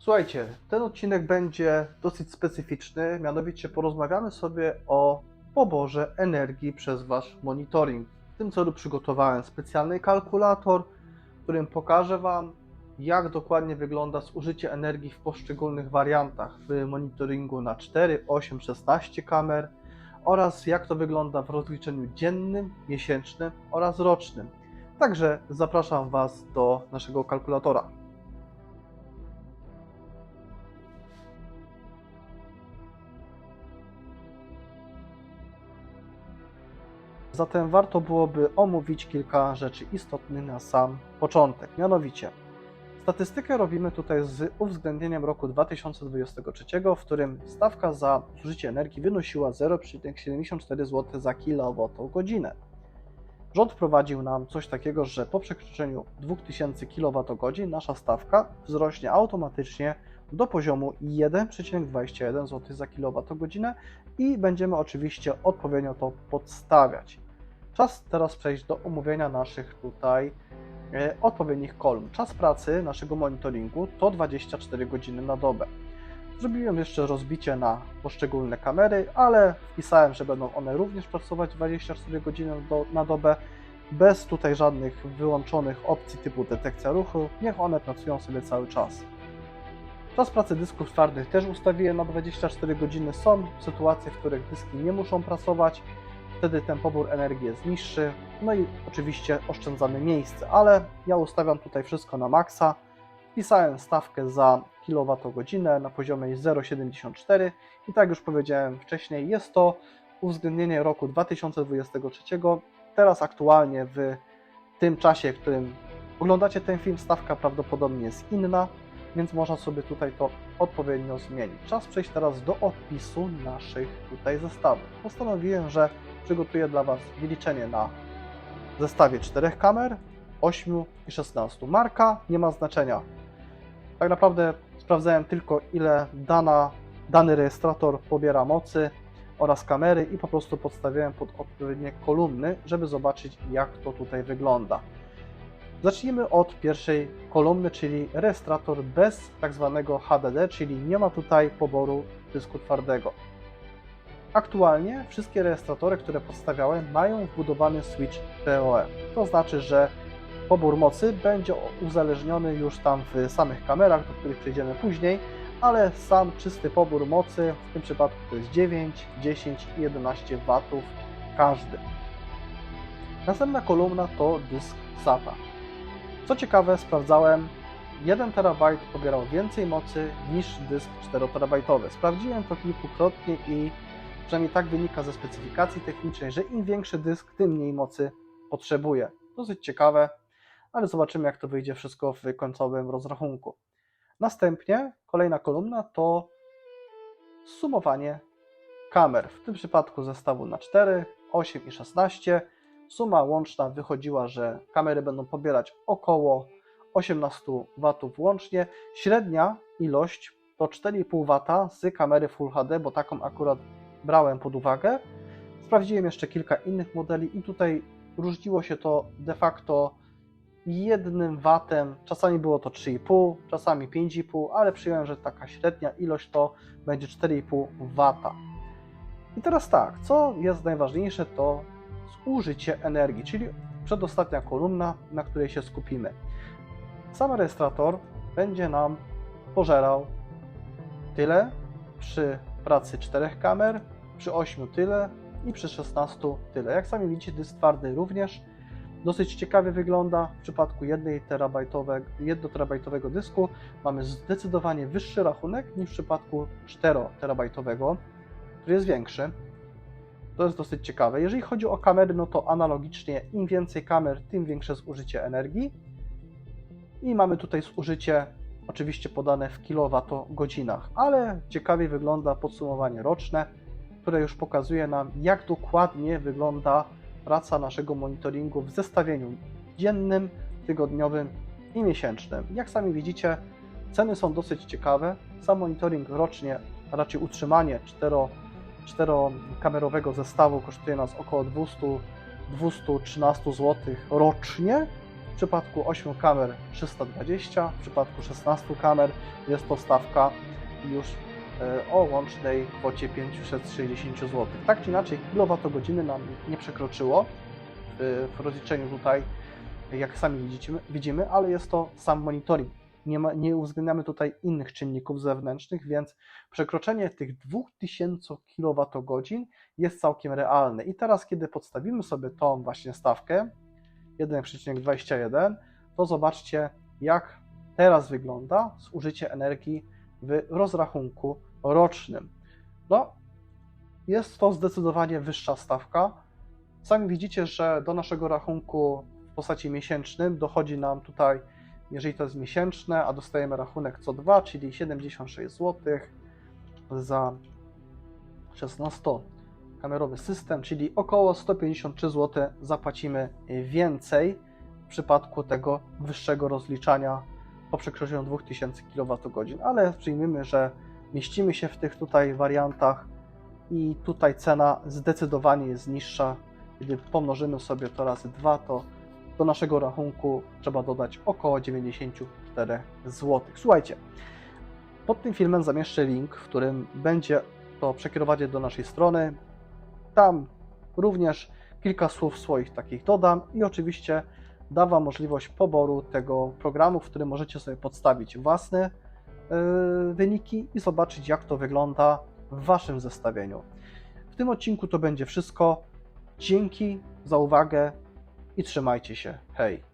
Słuchajcie, ten odcinek będzie dosyć specyficzny, mianowicie porozmawiamy sobie o poborze energii przez Wasz monitoring. W tym celu przygotowałem specjalny kalkulator, którym pokażę Wam, jak dokładnie wygląda zużycie energii w poszczególnych wariantach w monitoringu na 4, 8, 16 kamer oraz jak to wygląda w rozliczeniu dziennym, miesięcznym oraz rocznym. Także zapraszam Was do naszego kalkulatora. Zatem warto byłoby omówić kilka rzeczy istotnych na sam początek. Mianowicie, statystykę robimy tutaj z uwzględnieniem roku 2023, w którym stawka za zużycie energii wynosiła 0,74 zł za kWh. Rząd wprowadził nam coś takiego, że po przekroczeniu 2000 kWh nasza stawka wzrośnie automatycznie do poziomu 1,21 zł za kWh i będziemy oczywiście odpowiednio to podstawiać. Czas teraz przejść do omówienia naszych tutaj e, odpowiednich kolumn. Czas pracy naszego monitoringu to 24 godziny na dobę. Zrobiłem jeszcze rozbicie na poszczególne kamery, ale wpisałem, że będą one również pracować 24 godziny na dobę, bez tutaj żadnych wyłączonych opcji typu detekcja ruchu. Niech one pracują sobie cały czas. Czas pracy dysków twardych też ustawiłem na 24 godziny. Są sytuacje, w których dyski nie muszą pracować, wtedy ten pobór energii jest niższy. No i oczywiście oszczędzamy miejsce, ale ja ustawiam tutaj wszystko na maksa. Wpisałem stawkę za kWh na poziomie 0,74 i tak już powiedziałem wcześniej, jest to uwzględnienie roku 2023. Teraz aktualnie w tym czasie, w którym oglądacie ten film, stawka prawdopodobnie jest inna, więc można sobie tutaj to odpowiednio zmienić. Czas przejść teraz do opisu naszych tutaj zestawów. Postanowiłem, że przygotuję dla Was wyliczenie na zestawie 4 kamer, 8 i 16. Marka nie ma znaczenia. Tak naprawdę sprawdzałem tylko ile dana, dany rejestrator pobiera mocy oraz kamery i po prostu podstawiałem pod odpowiednie kolumny, żeby zobaczyć jak to tutaj wygląda. Zacznijmy od pierwszej kolumny, czyli rejestrator bez tak zwanego HDD, czyli nie ma tutaj poboru dysku twardego. Aktualnie wszystkie rejestratory, które podstawiałem, mają wbudowany switch PoE. To znaczy, że pobór mocy będzie uzależniony już tam w samych kamerach, do których przejdziemy później, ale sam czysty pobór mocy w tym przypadku to jest 9, 10 i 11 W każdy. Następna kolumna to dysk SATA. Co ciekawe, sprawdzałem, 1 TB pobierał więcej mocy niż dysk 4 TB. Sprawdziłem to kilkukrotnie i przynajmniej tak wynika ze specyfikacji technicznej, że im większy dysk, tym mniej mocy potrzebuje. Dosyć ciekawe, ale zobaczymy, jak to wyjdzie wszystko w końcowym rozrachunku. Następnie kolejna kolumna to sumowanie kamer. W tym przypadku zestawu na 4, 8 i 16. Suma łączna wychodziła, że kamery będą pobierać około 18 W łącznie. Średnia ilość to 4,5 W z kamery Full HD, bo taką akurat brałem pod uwagę. Sprawdziłem jeszcze kilka innych modeli i tutaj różniło się to de facto jednym watem. Czasami było to 3,5, czasami 5,5, ale przyjąłem, że taka średnia ilość to będzie 4,5 W. I teraz tak, co jest najważniejsze, to zużycie energii, czyli przedostatnia kolumna, na której się skupimy. Sam rejestrator będzie nam pożerał tyle przy pracy 4 kamer, przy 8 tyle i przy 16 tyle. Jak sami widzicie, dysk twardy również dosyć ciekawie wygląda. W przypadku 1 terabajtowego, 1 terabajtowego dysku mamy zdecydowanie wyższy rachunek niż w przypadku 4 terabajtowego, który jest większy. To jest dosyć ciekawe. Jeżeli chodzi o kamery, no to analogicznie im więcej kamer, tym większe zużycie energii. I mamy tutaj zużycie oczywiście podane w kilowatogodzinach, ale ciekawie wygląda podsumowanie roczne, które już pokazuje nam, jak dokładnie wygląda praca naszego monitoringu w zestawieniu dziennym, tygodniowym i miesięcznym. Jak sami widzicie, ceny są dosyć ciekawe. Sam monitoring rocznie, a raczej utrzymanie 4, 4-kamerowego zestawu kosztuje nas około 200, 213 zł rocznie. W przypadku 8 kamer 320, w przypadku 16 kamer jest to stawka już e, o łącznej kwocie 560 zł. Tak czy inaczej, kilowatogodziny nam nie przekroczyło w, w rozliczeniu tutaj, jak sami widzimy, widzimy, ale jest to sam monitoring. Nie, ma, nie uwzględniamy tutaj innych czynników zewnętrznych, więc przekroczenie tych 2000 kWh jest całkiem realne. I teraz, kiedy podstawimy sobie tą właśnie stawkę 1,21, to zobaczcie, jak teraz wygląda zużycie energii w rozrachunku rocznym. No, jest to zdecydowanie wyższa stawka. Sami widzicie, że do naszego rachunku w postaci miesięcznym dochodzi nam tutaj, jeżeli to jest miesięczne, a dostajemy rachunek co dwa, czyli 76 zł za 16-kamerowy system, czyli około 153 zł zapłacimy więcej w przypadku tego wyższego rozliczania po przekroczeniu 2000 kWh, ale przyjmijmy, że mieścimy się w tych tutaj wariantach i tutaj cena zdecydowanie jest niższa. Gdy pomnożymy sobie to razy 2, to do naszego rachunku trzeba dodać około 94 zł. Słuchajcie, pod tym filmem zamieszczę link, w którym będzie to przekierowanie do naszej strony. Tam również kilka słów swoich takich dodam i oczywiście da Wam możliwość poboru tego programu, w którym możecie sobie podstawić własne yy, wyniki i zobaczyć, jak to wygląda w Waszym zestawieniu. W tym odcinku to będzie wszystko. Dzięki za uwagę i trzymajcie się. Hej!